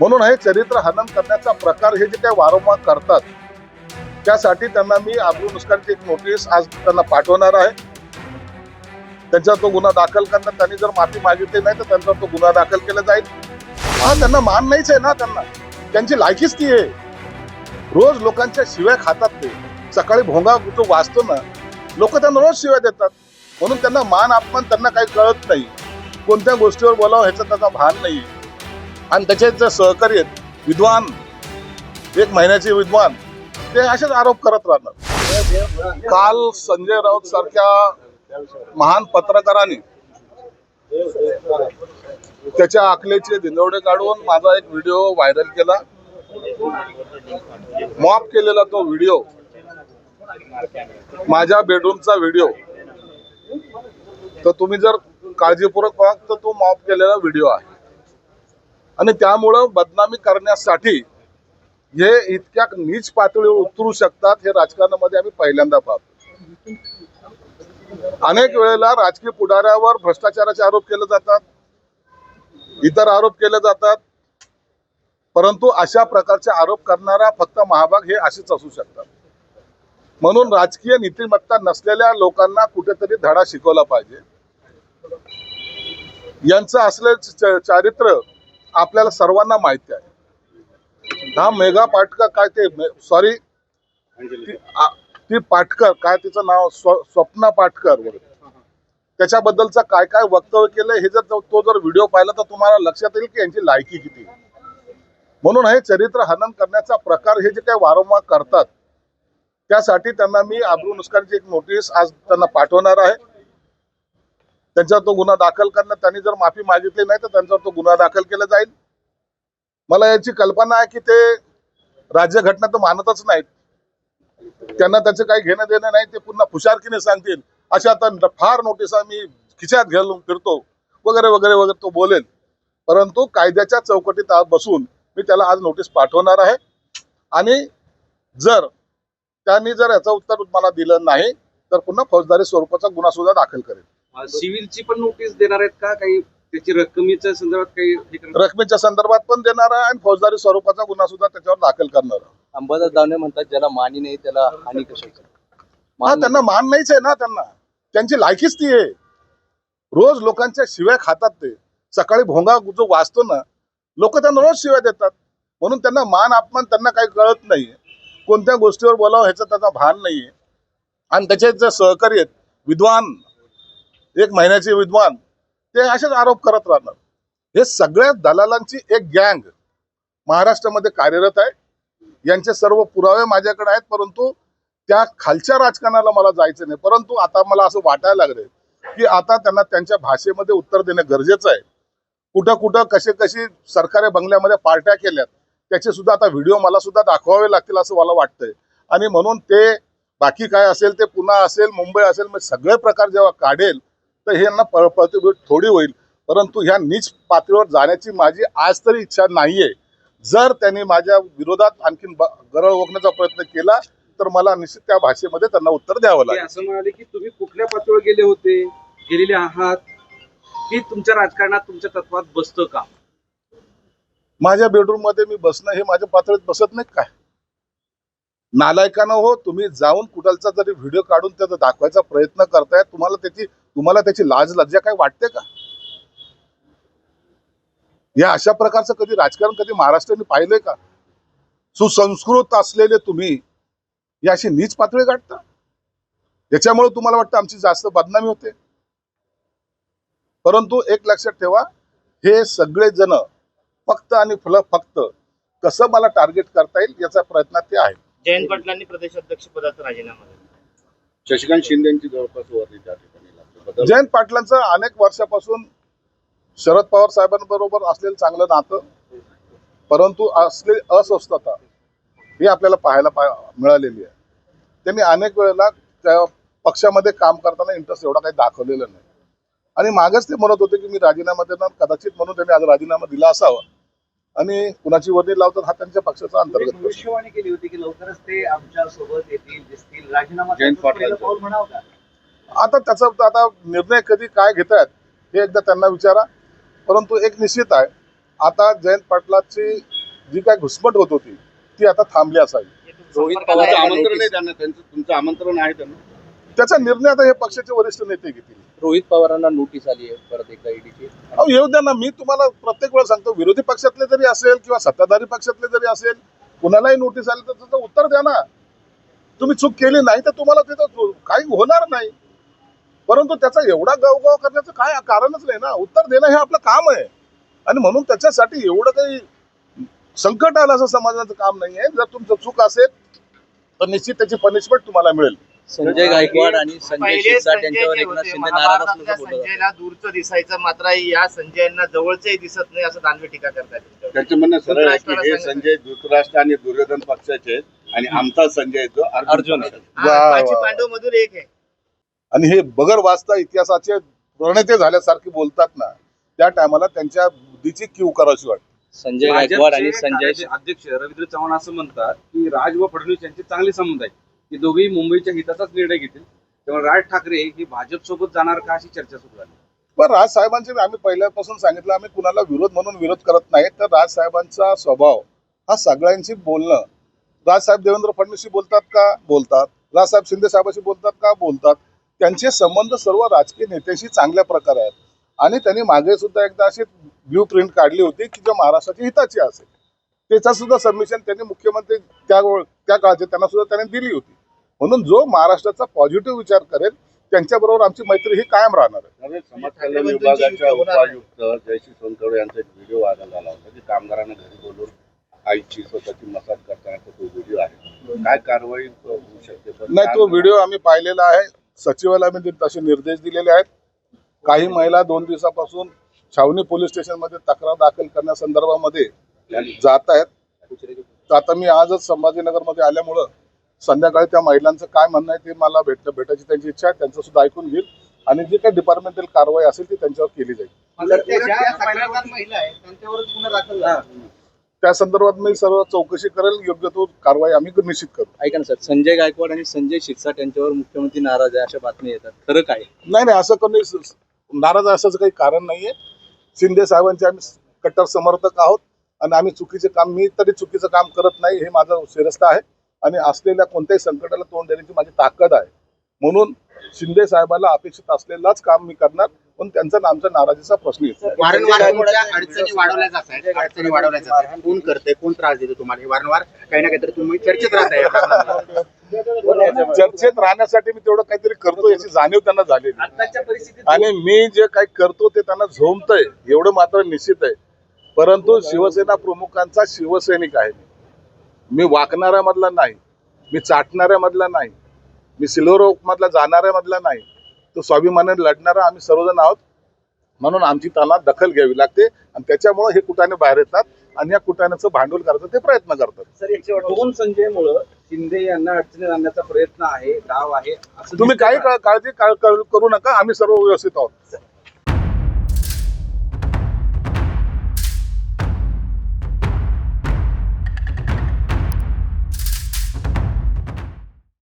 म्हणून हे चरित्र हनन करण्याचा प्रकार हे जे काही वारंवार करतात त्यासाठी त्यांना मी आबरू नुसकानची एक नोटीस आज त्यांना पाठवणार आहे. त्यांचा तो गुन्हा दाखल करणं त्यांनी जर माफी मागितली नाही तर त्यांचा तो गुन्हा दाखल केला जाईल. हा त्यांना मान नाहीच आहे ना त्यांना. त्यांची लायकीच ती आहे. रोज लोकांच्या शिव्या खातात ते. सकाळी भोंगा जो वाचतो ना लोक त्यांना रोज शिव्या देतात. म्हणून त्यांना मान अपमान त्यांना काही कळत नाही. कोणत्या गोष्टीवर बोलावं ह्याचं त्यांना भान नाही आणि त्याचे जे सहकारी आहेत विद्वान एक महिन्याचे विद्वान ते असेच आरोप करत राहणार काल संजय राऊत सारख्या महान पत्रकारांनी त्याच्या आकलेचे धिंदवडे काढून माझा एक व्हिडिओ व्हायरल केला. मॉप केलेला तो व्हिडिओ माझ्या बेडरूमचा व्हिडिओ. तर तुम्ही जर काळजीपूर्वक पाहत तर तो मॉप केलेला व्हिडिओ आहे. आणि त्यामुळं बदनामी करण्यासाठी हे इतक्या नीच पातळीवर उतरू शकतात हे राजकारणामध्ये आम्ही पहिल्यांदा पाहतो. अनेक वेळेला राजकीय पुढाऱ्यावर भ्रष्टाचाराचे आरोप केले जातात इतर आरोप केले जातात परंतु अशा प्रकारचे आरोप करणारा फक्त महाभाग हे असेच असू शकतात. म्हणून राजकीय नीतिमत्ता नसलेल्या लोकांना कुठेतरी धडा शिकवला पाहिजे. यांचं असले च- चारित्र्य आपल्याला सर्वांना माहिती आहे. हा मेघा पाटकर काय ते सॉरी ती पाटकर काय तिचं नाव स्व- स्वप्ना पाटकर वगैरे. त्याच्याबद्दलचं काय काय वक्तव्य केलं हे जर तो तो जर व्हिडिओ पाहिला तर तुम्हाला लक्षात येईल की यांची लायकी किती म्हणून हे चरित्र हनन करण्याचा प्रकार हे जे काही वारंवार करतात त्यासाठी त्यांना मी आबरू नुसकानची एक नोटीस आज त्यांना पाठवणार आहे. त्यांचा तो गुन्हा दाखल करणं त्यांनी जर माफी मागितली नाही तर त्यांच्यावर तो गुन्हा दाखल केला जाईल. मला याची कल्पना आहे की ते राज्यघटना तर मानतच नाहीत. त्यांना त्याचं काही घेणं देणं नाही ते पुन्हा फुशारकीने सांगतील. अशा आता फार नोटिसा मी खिच्यात घालून फिरतो वगैरे वगैरे वगैरे तो बोलेल. परंतु कायद्याच्या चौकटीत बसून मी त्याला आज नोटीस पाठवणार आहे. आणि जर त्यांनी जर याचं उत्तर मला दिलं नाही तर पुन्हा फौजदारी स्वरूपाचा गुन्हा सुद्धा दाखल करेल. सिव्हिलची पण नोटीस देणार आहेत का? काही त्याची रक्कमीच्या संदर्भात काही? रकमेच्या संदर्भात पण देणार आहे आणि फौजदारी स्वरूपाचा गुन्हा सुद्धा त्याच्यावर दाखल करणार आहे. अंबादास दानवे म्हणतात ज्याला मानी नाही त्याला हानी कशाची? हा मान त्यांना मान नाहीच आहे ना त्यांना. त्यांची लायकीच ती आहे. रोज लोकांच्या शिव्या खातात ते. सकाळी भोंगा जो वाचतो ना लोक त्यांना रोज शिव्या देतात. म्हणून त्यांना मान अपमान त्यांना काही कळत नाही कोणत्या गोष्टीवर बोलावं ह्याचं त्यांना भान नाहीये. आणि त्याचे जे सहकारी आहेत विद्वान एक महिन्याचे विद्वान ते असेच आरोप करत राहणार. हे सगळ्या दलालांची एक गँग महाराष्ट्रामध्ये कार्यरत आहे. यांचे सर्व पुरावे माझ्याकडे आहेत परंतु त्या खालच्या राजकारणाला मला जायचं नाही. परंतु आता मला असं वाटायला लागले की आता त्यांना त्यांच्या भाषेमध्ये उत्तर देणं गरजेचं आहे. कुठं कुठं कसे कशी सरकारी बंगल्यामध्ये पार्ट्या केल्यात त्याचे सुद्धा आता व्हिडिओ मला सुद्धा दाखवावे लागतील असं मला वाटतंय. आणि म्हणून ते बाकी काय असेल ते पुन्हा असेल मुंबई असेल मग सगळे प्रकार जेव्हा काढेल तर हे यांना प्रतिभूत थोडी होईल. परंतु ह्या नीच पातळीवर जाण्याची माझी आज तरी इच्छा नाहीये. जर त्यांनी माझ्या विरोधात आणखीन गरळ ओकण्याचा प्रयत्न केला तर मला निश्चित त्या भाषेमध्ये त्यांना उत्तर द्यावं लागेल. असं म्हणाले की तुम्ही कुठल्या पातळीवर गेले होते? गेलेले आहात? की तुमच्या राजकारणात तुमच्या तत्वात बसतं का? माझ्या बेडरूममध्ये मी बसणं हे माझ्या पातळीत बसत नाही काय? नालायकानं हो तुम्ही जाऊन कुठलचा जरी व्हिडिओ काढून त्याचा दाखवायचा प्रयत्न करताय तुम्हाला त्याची तुम्हाला त्याची लाज लज्जा काय वाटते का? या अशा प्रकारचं कधी राजकारण कधी महाराष्ट्राने पाहिलंय का? सुसंस्कृत असलेले तुम्ही ही अशी नीच पातळी गाठता? याच्यामुळे तुम्हाला वाटतं आमची जास्त बदनामी होते? परंतु एक लक्षात ठेवा हे सगळे जण फक्त आणि फल फक्त कसं मला टार्गेट करता येईल याचा प्रयत्न ते आहे जयंत पाटलांनी प्रदेशाध्यक्ष पदाचा राजीनामा दिला. शशिकांत शिंदेची जवळपास वर्णी. बदल जयंत पाटलांचं अनेक वर्षापासून शरद पवार साहेबांबरोबर असलेलं चांगलं नातं परंतु असले अस्वस्थता ही आपल्याला पाहायला पा- मिळालेली आहे. त्यांनी अनेक वेळेला त्या पक्षामध्ये काम करताना इंटरेस्ट एवढा काही दाखवलेला नाही. आणि मागच ते म्हणत होते की मी राजीनामा देणार कदाचित म्हणून त्यांनी आज राजीनामा दिला असावा. आणि कुणाची वर्णी लावतात हा त्यांच्या पक्षाचा अंतर्गत. भविष्यवाणी केली होती की लवकरच ते आमच्यासोबत येतील दिसतील. राजीनामा आता त्याचा आता निर्णय कधी काय घेत आहेत हे एकदा त्यांना विचारा. परंतु एक निश्चित आहे आता जयंत पाटलाची जी काय घुसमट होत होती ती आता थांबली असावी? तुमचं आमंत्रण आहे त्यांना त्यांचं तुमचं आमंत्रण आहे त्यांना. त्याचा निर्णय आता हे पक्षाचे वरिष्ठ नेते घेतील. रोहित पवारांना नोटीस आली आहे परत एकदा ईडीची अहो येऊ द्या ना मी तुम्हाला प्रत्येक वेळा सांगतो विरोधी पक्षातले जरी असेल किंवा सत्ताधारी पक्षातले जरी असेल कुणालाही नोटीस आली तर त्याचं उत्तर द्या ना. तुम्ही चूक केली नाही तर तुम्हाला तिथं काही होणार नाही. परंतु त्याचा एवढा गावगाव करण्याचं काय कारणच नाही ना? उत्तर देणं हे आपलं काम आहे. आणि म्हणून त्याच्यासाठी एवढं काही संकट आलं असं समाजाचं काम नाही आहे. जर तुमचं चूक असेल तर निश्चित त्याची पनिशमेंट तुम्हाला मिळेल. संजय गायकवाड आणि संजय शिरसाट यांच्यावर एकनाथ शिंदे नाराज असल्याचं. संजयला दूरचं दिसायचं मात्र या संजयांना जवळचंही दिसत नाही असं दानवे टीका करतात त्यांचं म्हणणं सरळ आहे की हे. संजय धृतराष्ट्र आणि दुर्योधन पक्षाचे आहेत आणि आमचा संजय जो अर्जुन पांडव मधून एक आहे. आणि हे बगर वाचता इतिहासाचे प्रणेते झाल्यासारखे बोलतात ना त्या टायमाला त्यांच्या बुद्धीची क्यू करायची वाटते. संजय गायकवाड आणि संजय अध्यक्ष रवींद्र चव्हाण असं म्हणतात की राज व फडणवीस यांचे चांगले संबंध आहेत. की दोघेही मुंबईच्या हिताचाच निर्णय घेतील. त्यामुळे राज ठाकरे ही भाजप सोबत जाणार का अशी चर्चा सुरू झाली? पण राज साहेबांचे आम्ही पहिल्यापासून सांगितलं आम्ही कुणाला विरोध म्हणून विरोध करत नाही. तर राज साहेबांचा स्वभाव हा सगळ्यांशी बोलणं. राज साहेब देवेंद्र फडणवीसशी बोलतात का? बोलतात. राज साहेब शिंदे साहेबांशी बोलतात का? बोलतात. त्यांचे संबंध सर्व राजकीय नेत्यांशी चांगल्या प्रकारे आहेत. आणि त्यांनी मागे सुद्धा एकदा अशी ब्ल्यू प्रिंट काढली होती की जो महाराष्ट्राची हिताची असेल. त्याचा सुद्धा सबमिशन त्यांनी मुख्यमंत्री त्या त्या काळचे त्यांना सुद्धा त्यांनी दिली होती. म्हणून जो महाराष्ट्राचा पॉझिटिव्ह विचार करेल त्यांच्याबरोबर आमची मैत्री ही कायम राहणार आहे. त्यामुळे समाज कल्याण विभागाच्या उपायुक्त जयश्री सोनखडे यांचा एक व्हिडिओ व्हायरल झाला होता की कामगारांना घरी बोलून आईची स्वतःची मसाज करतानाचा तो व्हिडिओ आहे. काय कारवाई होऊ शकते? नाही तो व्हिडिओ आम्ही पाहिलेला आहे. सचिवालयामध्ये म्हणजे तसे निर्देश दिलेले आहेत. काही महिला दोन दिवसापासून छावणी पोलीस स्टेशनमध्ये तक्रार दाखल करण्यासंदर्भामध्ये जात आहेत. तर आता मी आजच संभाजीनगरमध्ये आल्यामुळं संध्याकाळी त्या महिलांचं काय म्हणणं आहे ते मला भेट भेटायची त्यांची इच्छा आहे. त्यांचं सुद्धा ऐकून घेईल. आणि जी काही डिपार्टमेंटल कारवाई असेल ती त्यांच्यावर केली जाईल. त्या संदर्भात मी सर्व चौकशी करेल योग्य तो कारवाई आम्ही निश्चित करू. ऐका ना सर संजय गायकवाड आणि संजय शिरसाट यांच्यावर मुख्यमंत्री नाराज आहे अशा बातम्या येतात. खरं काय? नाही नाही असं कोणी नाराज असल्याचं काही कारण नाहीये. शिंदे साहेबांचे आम्ही कट्टर समर्थक आहोत आणि आम्ही चुकीचे काम मी तरी चुकीचं काम करत नाही हे माझं शिरस्ता आहे. आणि असलेल्या कोणत्याही संकटाला तोंड देण्याची माझी ताकद आहे. म्हणून शिंदे साहेबाला अपेक्षित असलेलाच काम मी करणार. पण त्यांचा आणि आमच्या नाराजीचा प्रश्न येतो. वारंवार तुमच्या अडचणी वाढवल्या जात आहेत अडचणी वाढवल्या जात आहेत कोण करते कोण त्रास देते तुम्हाला? हे वारंवार काही ना काहीतरी तुम्ही चर्चेत राहताय. चर्चेत राहण्यासाठी मी तेवढं काहीतरी करतो याची जाणीव त्यांना झालेली आहे. आताच्या परिस्थितीत आणि मी जे काही करतो ते त्यांना झोमतंय एवढं मात्र निश्चित आहे. परंतु शिवसेना प्रमुखांचा शिवसैनिक आहे मी. मी वाकणाऱ्या मधला नाही मी चाटणाऱ्या मधला नाही मी सिल्वर मधला जाणाऱ्या मधला नाही. तो स्वाभिमानाने लढणारा आम्ही सर्वजण आहोत. म्हणून आमची त्यांना दखल घ्यावी लागते आणि त्याच्यामुळे हे कुटाने बाहेर येतात आणि या कुटाण्याचं भांडवल करायचं ते प्रयत्न करतात. दोन संजयमुळं शिंदे यांना अडचणीत आणण्याचा प्रयत्न आहे डाव आहे तुम्ही काही काळजी करू नका आम्ही सर्व व्यवस्थित आहोत.